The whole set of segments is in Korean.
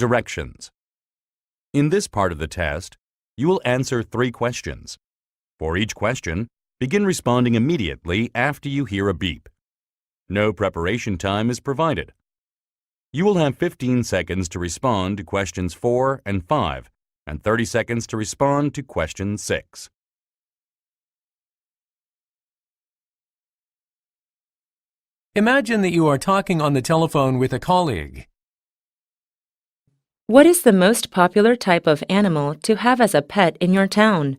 Directions. In this part of the test, you will answer three questions. For each question, begin responding immediately after you hear a beep. No preparation time is provided. You will have 15 seconds to respond to questions 4 and 5, and 30 seconds to respond to question 6. Imagine that you are talking on the telephone with a colleague. What is the most popular type of animal to have as a pet in your town?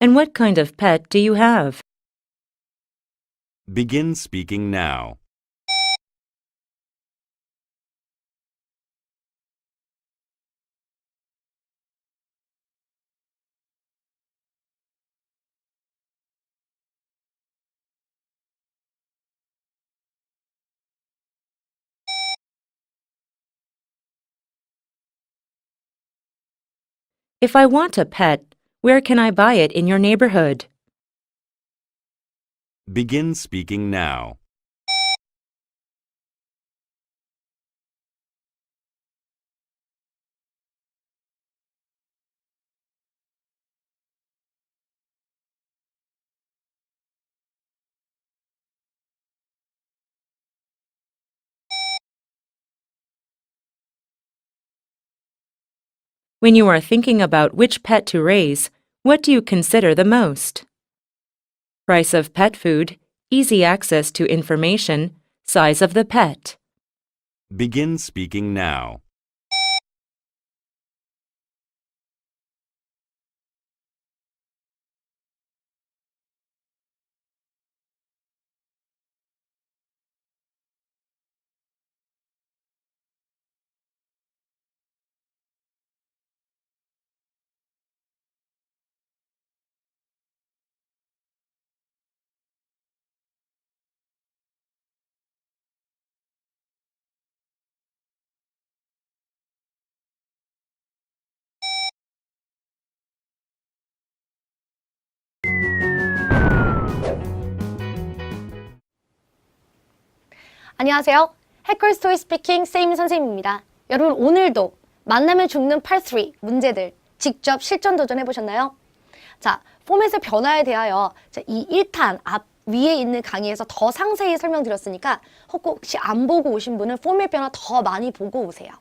And what kind of pet do you have? Begin speaking now. If I want a pet, where can I buy it in your neighborhood? Begin speaking now. When you are thinking about which pet to raise, what do you consider the most? Price of pet food, easy access to information, size of the pet. Begin speaking now. 안녕하세요. 해커스토리 스피킹 세임 선생님입니다. 여러분 오늘도 만나면 죽는 Part 3 문제들 직접 실전 도전해 보셨나요? 자, 포맷의 변화에 대하여 자, 이 1탄 앞 위에 있는 강의에서 더 상세히 설명드렸으니까 혹시 안 보고 오신 분은 포맷 변화 더 많이 보고 오세요.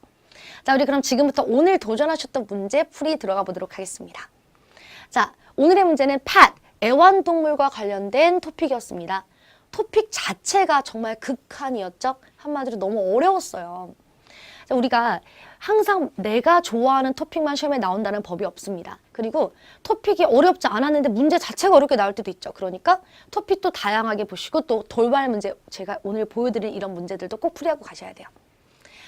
자, 우리 그럼 지금부터 오늘 도전하셨던 문제 풀이 들어가 보도록 하겠습니다. 자, 오늘의 문제는 팥, 애완동물과 관련된 토픽이었습니다. 토픽 자체가 정말 극한이었죠. 한마디로 너무 어려웠어요. 자, 우리가 항상 내가 좋아하는 토픽만 시험에 나온다는 법이 없습니다. 그리고 토픽이 어렵지 않았는데 문제 자체가 어렵게 나올 때도 있죠. 그러니까 토픽도 다양하게 보시고 또 돌발 문제 제가 오늘 보여드린 이런 문제들도 꼭 풀이하고 가셔야 돼요.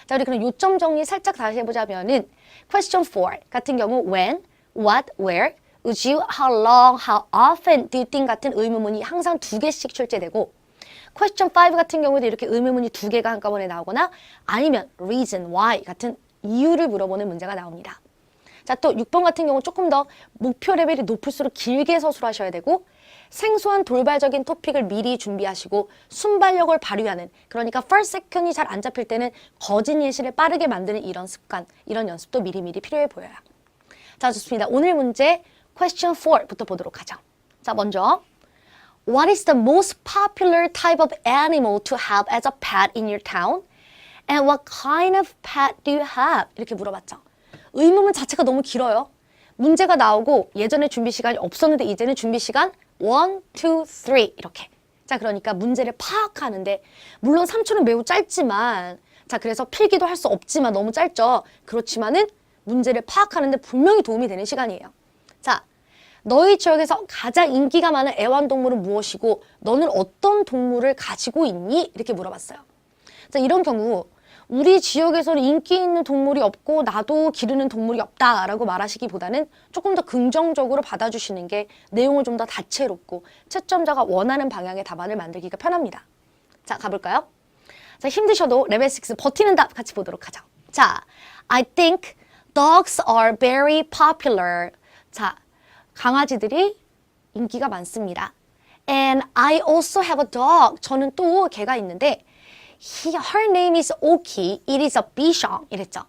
자, 우리 그럼 요점 정리 살짝 다시 해보자면은 question 4 같은 경우 when, what, where, would you, how long, how often do you think 같은 의문문이 항상 두 개씩 출제되고 question 5 같은 경우도 이렇게 의문문이 두 개가 한꺼번에 나오거나 아니면 reason, why 같은 이유를 물어보는 문제가 나옵니다. 자, 또 6번 같은 경우 조금 더 목표 레벨이 높을수록 길게 서술하셔야 되고 생소한 돌발적인 토픽을 미리 준비하시고 순발력을 발휘하는 그러니까 first, second이 잘 안 잡힐 때는 거짓 예시를 빠르게 만드는 이런 습관, 이런 연습도 미리미리 필요해 보여요. 자, 좋습니다. 오늘 문제 question 4부터 보도록 하죠. 자, 먼저 What is the most popular type of animal to have as a pet in your town? And what kind of pet do you have? 이렇게 물어봤죠. 의문문 자체가 너무 길어요. 문제가 나오고 예전에 준비 시간이 없었는데 이제는 준비 시간 1, 2, 3 이렇게. 자, 그러니까 문제를 파악하는데 물론 3초는 매우 짧지만 자, 그래서 필기도 할 수 없지만 너무 짧죠. 그렇지만은 문제를 파악하는데 분명히 도움이 되는 시간이에요. 자, 너희 지역에서 가장 인기가 많은 애완동물은 무엇이고 너는 어떤 동물을 가지고 있니? 이렇게 물어봤어요. 자, 이런 경우 우리 지역에서는 인기 있는 동물이 없고 나도 기르는 동물이 없다라고 말하시기보다는 조금 더 긍정적으로 받아주시는 게 내용을 좀 더 다채롭고 채점자가 원하는 방향의 답안을 만들기가 편합니다. 자, 가볼까요? 자, 힘드셔도 레벨 6 버티는 답 같이 보도록 하죠. 자, I think dogs are very popular. 자, 강아지들이 인기가 많습니다. And I also have a dog. 저는 또 개가 있는데 he, her name is Oki. It is a Bichon. 이랬죠.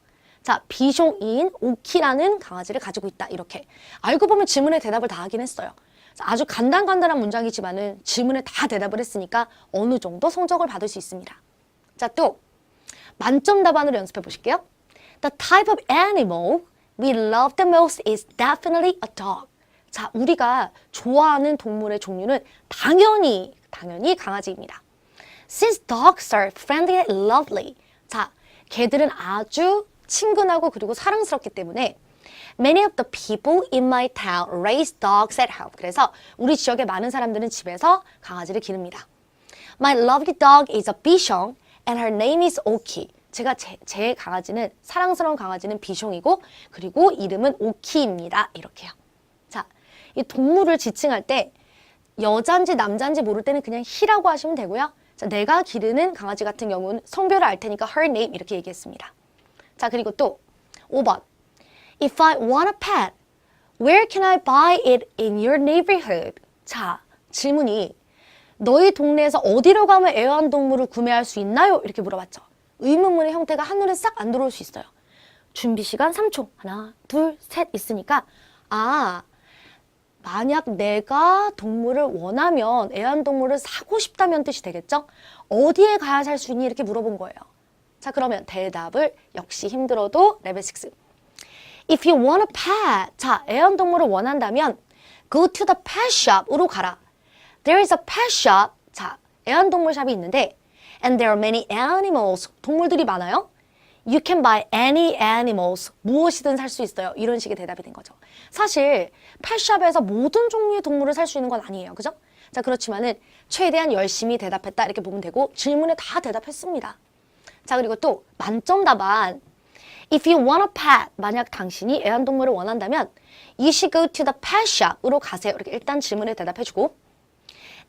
자, 비숑인 오키라는 강아지를 가지고 있다. 이렇게. 알고 보면 질문에 대답을 다 하긴 했어요. 자, 아주 간단간단한 문장이지만은 질문에 다 대답을 했으니까 어느 정도 성적을 받을 수 있습니다. 자, 또 만점 답안으로 연습해 보실게요. The type of animal we love the most is definitely a dog. 자, 우리가 좋아하는 동물의 종류는 당연히 당연히 강아지입니다. Since dogs are friendly and lovely. 자, 개들은 아주 친근하고 그리고 사랑스럽기 때문에 Many of the people in my town raise dogs at home. 그래서 우리 지역의 많은 사람들은 집에서 강아지를 기릅니다. My lovely dog is a bichon and her name is Oki. 제가 제, 제 강아지는 사랑스러운 강아지는 비숑이고 그리고 이름은 오키입니다. 이렇게요. 자, 이 동물을 지칭할 때 여잔지 남잔지 모를 때는 그냥 he라고 하시면 되고요. 자, 내가 기르는 강아지 같은 경우는 성별을 알 테니까 her name 이렇게 얘기했습니다. 자, 그리고 또 5번. If I want a pet, where can I buy it in your neighborhood? 자, 질문이 너희 동네에서 어디로 가면 애완동물을 구매할 수 있나요? 이렇게 물어봤죠. 의문문의 형태가 한눈에 싹 안 들어올 수 있어요. 준비 시간 3초. 하나, 둘, 셋 있으니까 아, 만약 내가 동물을 원하면 애완동물을 사고 싶다면 뜻이 되겠죠? 어디에 가야 살 수 있니? 이렇게 물어본 거예요. 자, 그러면 대답을 역시 힘들어도 레벨 6. If you want a pet. 자, 애완동물을 원한다면 go to the pet shop으로 가라. There is a pet shop. 자, 애완동물 샵이 있는데 and there are many animals. 동물들이 많아요. You can buy any animals. 무엇이든 살 수 있어요. 이런 식의 대답이 된 거죠. 사실 펫샵에서 모든 종류의 동물을 살 수 있는 건 아니에요. 그죠? 자, 그렇지만은 최대한 열심히 대답했다 이렇게 보면 되고 질문에 다 대답했습니다. 자, 그리고 또 만점 답안. If you want a pet, 만약 당신이 애완동물을 원한다면 you should go to the pet shop으로 가세요. 이렇게 일단 질문에 대답해 주고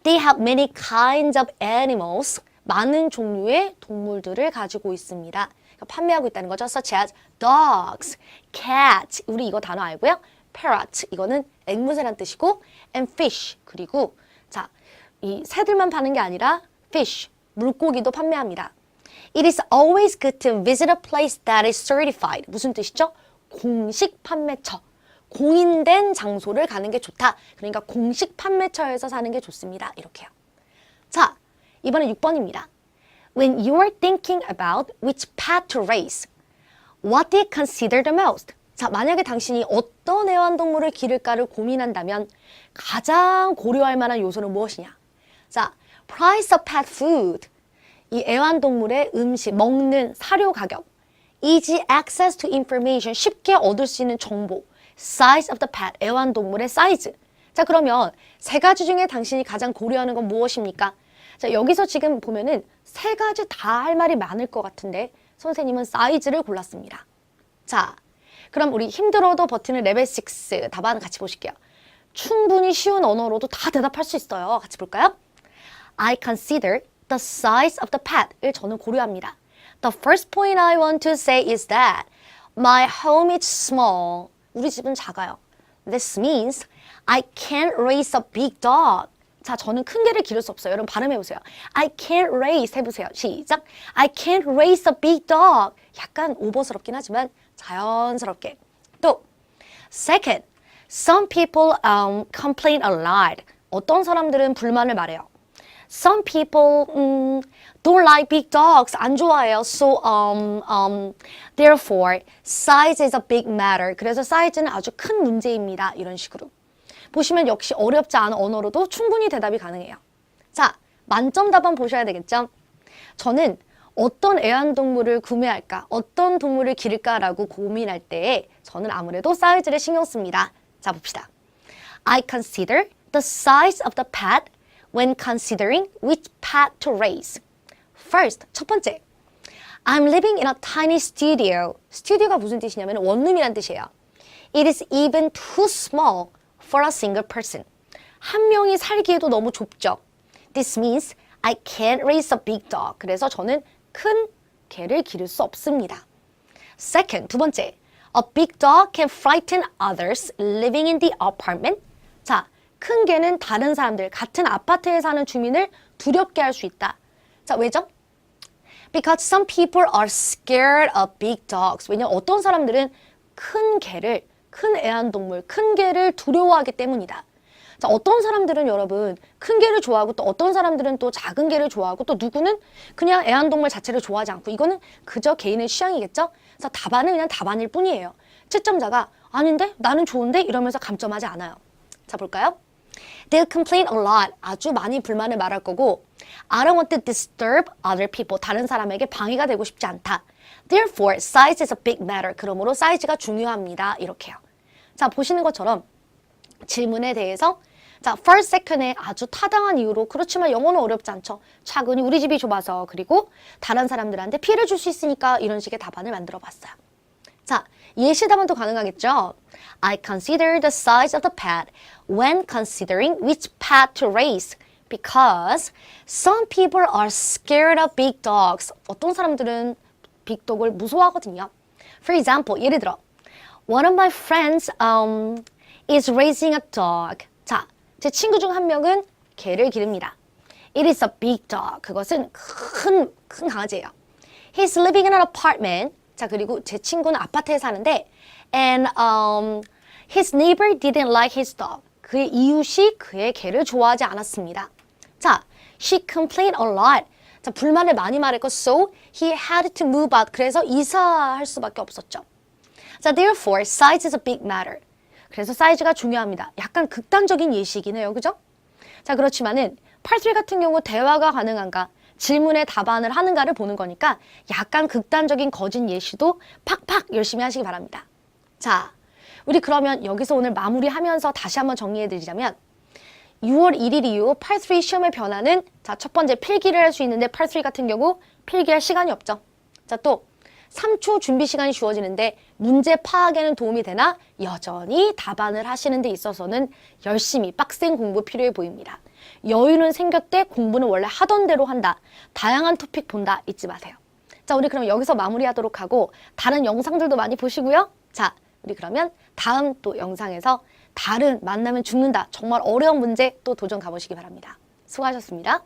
They have many kinds of animals. 많은 종류의 동물들을 가지고 있습니다. 그러니까 판매하고 있다는 거죠. Such as dogs, cats. 우리 이거 단어 알고요. parrot. 이거는 앵무새란 뜻이고 and fish. 그리고 자, 이 새들만 파는 게 아니라 fish. 물고기도 판매합니다. It is always good to visit a place that is certified. 무슨 뜻이죠? 공식 판매처. 공인된 장소를 가는 게 좋다. 그러니까 공식 판매처에서 사는 게 좋습니다. 이렇게요. 자, 이번엔 6번입니다. When you are thinking about which pet to raise, what do you consider the most? 자, 만약에 당신이 어떤 애완동물을 기를까를 고민한다면 가장 고려할 만한 요소는 무엇이냐? 자, price of pet food. 이 애완동물의 음식, 먹는 사료 가격. easy access to information. 쉽게 얻을 수 있는 정보. size of the pet. 애완동물의 사이즈. 자, 그러면 세 가지 중에 당신이 가장 고려하는 건 무엇입니까? 자, 여기서 지금 보면은 세 가지 다 할 말이 많을 것 같은데 선생님은 사이즈를 골랐습니다. 자, 그럼 우리 힘들어도 버티는 레벨 6 답안 같이 보실게요. 충분히 쉬운 언어로도 다 대답할 수 있어요. 같이 볼까요? I consider the size of the pet을 저는 고려합니다. The first point I want to say is that my home is small. 우리 집은 작아요. This means I can't raise a big dog. 자, 저는 큰 개를 기를 수 없어요. 여러분 발음해 보세요. I can't raise 해보세요. 시작. I can't raise a big dog. 약간 오버스럽긴 하지만 자연스럽게. 또 second, some people um, complain a lot. 어떤 사람들은 불만을 말해요. Some people um, don't like big dogs. 안 좋아해요. So um, um, therefore, size is a big matter. 그래서 사이즈는 아주 큰 문제입니다. 이런 식으로. 보시면 역시 어렵지 않은 언어로도 충분히 대답이 가능해요. 자, 만점 답안 보셔야 되겠죠? 저는 어떤 애완동물을 구매할까, 어떤 동물을 기를까라고 고민할 때 저는 아무래도 사이즈를 신경 씁니다. 자, 봅시다. I consider the size of the pet when considering which pet to raise. First, 첫 번째. I'm living in a tiny studio. 스튜디오가 무슨 뜻이냐면 원룸이란 뜻이에요. It is even too small for a single person. 한 명이 살기에도 너무 좁죠. This means I can't raise a big dog. 그래서 저는 큰 개를 기를 수 없습니다. Second, 두 번째. A big dog can frighten others living in the apartment. 자, 큰 개는 다른 사람들, 같은 아파트에 사는 주민을 두렵게 할 수 있다. 자, 왜죠? Because some people are scared of big dogs. 왜냐면 어떤 사람들은 큰 개를, 큰 애완동물, 큰 개를 두려워하기 때문이다. 자, 어떤 사람들은 여러분 큰 개를 좋아하고 또 어떤 사람들은 또 작은 개를 좋아하고 또 누구는 그냥 애완동물 자체를 좋아하지 않고 이거는 그저 개인의 취향이겠죠? 그래서 답안은 그냥 답안일 뿐이에요. 채점자가 아닌데 나는 좋은데 이러면서 감점하지 않아요. 자, 볼까요? They'll complain a lot. 아주 많이 불만을 말할 거고 I don't want to disturb other people. 다른 사람에게 방해가 되고 싶지 않다. Therefore, size is a big matter. 그러므로 사이즈가 중요합니다. 이렇게요. 자, 보시는 것처럼 질문에 대해서 자, first, second에 아주 타당한 이유로 그렇지만 영어는 어렵지 않죠. 차근히 우리 집이 좁아서 그리고 다른 사람들한테 피해를 줄 수 있으니까 이런 식의 답안을 만들어 봤어요. 자, 예시 답안도 가능하겠죠? I consider the size of the pet when considering which pet to raise because some people are scared of big dogs. 어떤 사람들은 빅독을 무서워하거든요. For example, 예를 들어 One of my friends um, is raising a dog. 자, 제 친구 중 한 명은 개를 기릅니다. It is a big dog. 그것은 큰, 큰 강아지예요. He's living in an apartment. 자, 그리고 제 친구는 아파트에 사는데 and um, his neighbor didn't like his dog. 그의 이웃이 그의 개를 좋아하지 않았습니다. 자, she complained a lot. 자, 불만을 많이 말했고 so he had to move out. 그래서 이사할 수밖에 없었죠. 자, therefore, size is a big matter. 그래서 사이즈가 중요합니다. 약간 극단적인 예시이긴 해요. 그죠? 자, 그렇지만은 8술 같은 경우 대화가 가능한가? 질문에 답안을 하는가를 보는 거니까 약간 극단적인 거짓 예시도 팍팍 열심히 하시기 바랍니다. 자, 우리 그러면 여기서 오늘 마무리하면서 다시 한번 정리해 드리자면 6월 1일 이후 8-3 시험의 변화는 자, 첫 번째 필기를 할 수 있는데 8-3 같은 경우 필기할 시간이 없죠. 자, 또 3초 준비 시간이 주어지는데 문제 파악에는 도움이 되나 여전히 답안을 하시는 데 있어서는 열심히 빡센 공부 필요해 보입니다. 여유는 생겼대 공부는 원래 하던 대로 한다. 다양한 토픽 본다 잊지 마세요. 자, 우리 그럼 여기서 마무리하도록 하고 다른 영상들도 많이 보시고요. 자, 우리 그러면 다음 또 영상에서 다른 만나면 죽는다. 정말 어려운 문제 또 도전 가보시기 바랍니다. 수고하셨습니다.